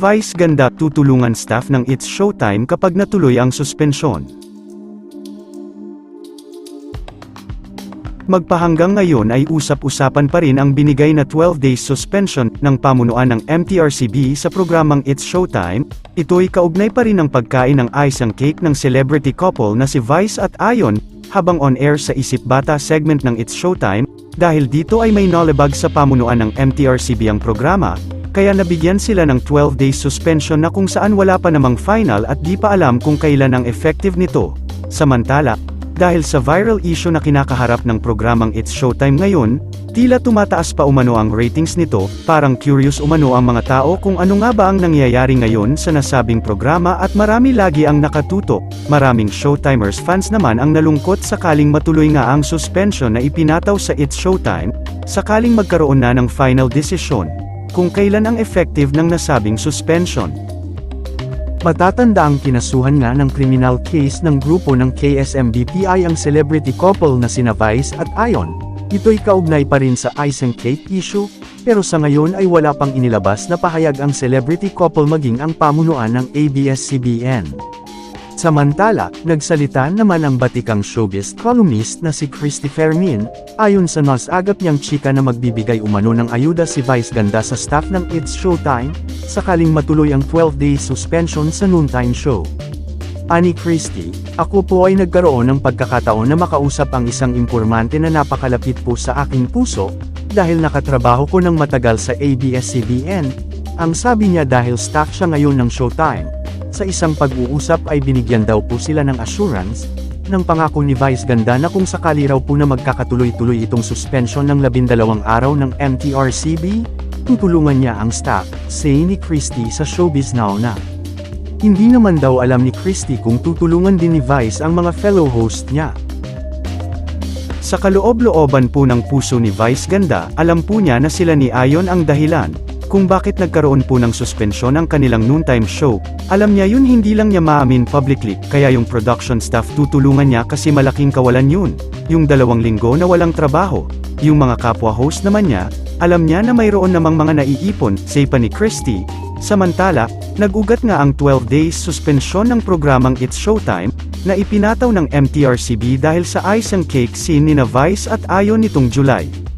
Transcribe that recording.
Vice Ganda tutulungan staff ng It's Showtime kapag natuloy ang suspensyon. Magpahanggang ngayon ay usap-usapan pa rin ang binigay na 12 days suspension ng pamunuan ng MTRCB sa programang It's Showtime, ito'y kaugnay pa rin ng pagkain ng ice and cake ng celebrity couple na si Vice at Ayon, habang on air sa Isip Bata segment ng It's Showtime, dahil dito ay may nolebag sa pamunuan ng MTRCB ang programa, kaya nabigyan sila ng 12 days suspension na kung saan wala pa namang final at di pa alam kung kailan ang effective nito. Samantala, dahil sa viral issue na kinakaharap ng programang It's Showtime ngayon, tila tumataas pa umano ang ratings nito, parang curious umano ang mga tao kung ano nga ba ang nangyayari ngayon sa nasabing programa at marami lagi ang nakatutok. Maraming Showtimers fans naman ang nalungkot sakaling matuloy nga ang suspension na ipinataw sa It's Showtime, sakaling magkaroon na ng final decision, kung kailan ang effective ng nasabing suspension. Matatanda ang kinasuhan nga ng criminal case ng grupo ng KSMBPI ang celebrity couple na sina Vice at Ayon. Ito'y kaugnay pa rin sa Ice and Cake issue, pero sa ngayon ay wala pang inilabas na pahayag ang celebrity couple maging ang pamunuan ng ABS-CBN. Samantala, nagsalita naman ang batikang showbiz columnist na si Christy Fermin, ayon sa nasagap niyang chika na magbibigay umano ng ayuda si Vice Ganda sa staff ng It's Showtime, sakaling matuloy ang 12-day suspension sa noontime show. Ani Christie, ako po ay nagkaroon ng pagkakataon na makausap ang isang impormante na napakalapit po sa aking puso, dahil nakatrabaho ko ng matagal sa ABS-CBN, ang sabi niya dahil staff siya ngayon ng Showtime. Sa isang pag-uusap ay binigyan daw po sila ng assurance, ng pangako ni Vice Ganda na kung sakali raw po na magkakatuloy-tuloy itong suspension ng labindalawang araw ng MTRCB, tutulungan niya ang staff, say ni Christie sa Showbiz Now na. Hindi naman daw alam ni Christie kung tutulungan din ni Vice ang mga fellow host niya. Sa kaloob-looban po ng puso ni Vice Ganda, alam po niya na sila ni Ayon ang dahilan, kung bakit nagkaroon po ng suspensyon ang kanilang noontime show. Alam niya yun hindi lang niya maamin publicly, kaya yung production staff tutulungan niya kasi malaking kawalan yun. Yung dalawang linggo na walang trabaho. Yung mga kapwa host naman niya, alam niya na mayroon namang mga naiipon, say pa ni Christy. Samantala, nagugat nga ang 12 days suspensyon ng programang It's Showtime, na ipinataw ng MTRCB dahil sa ice and cake scene ni na Vice at Ayon nitong July.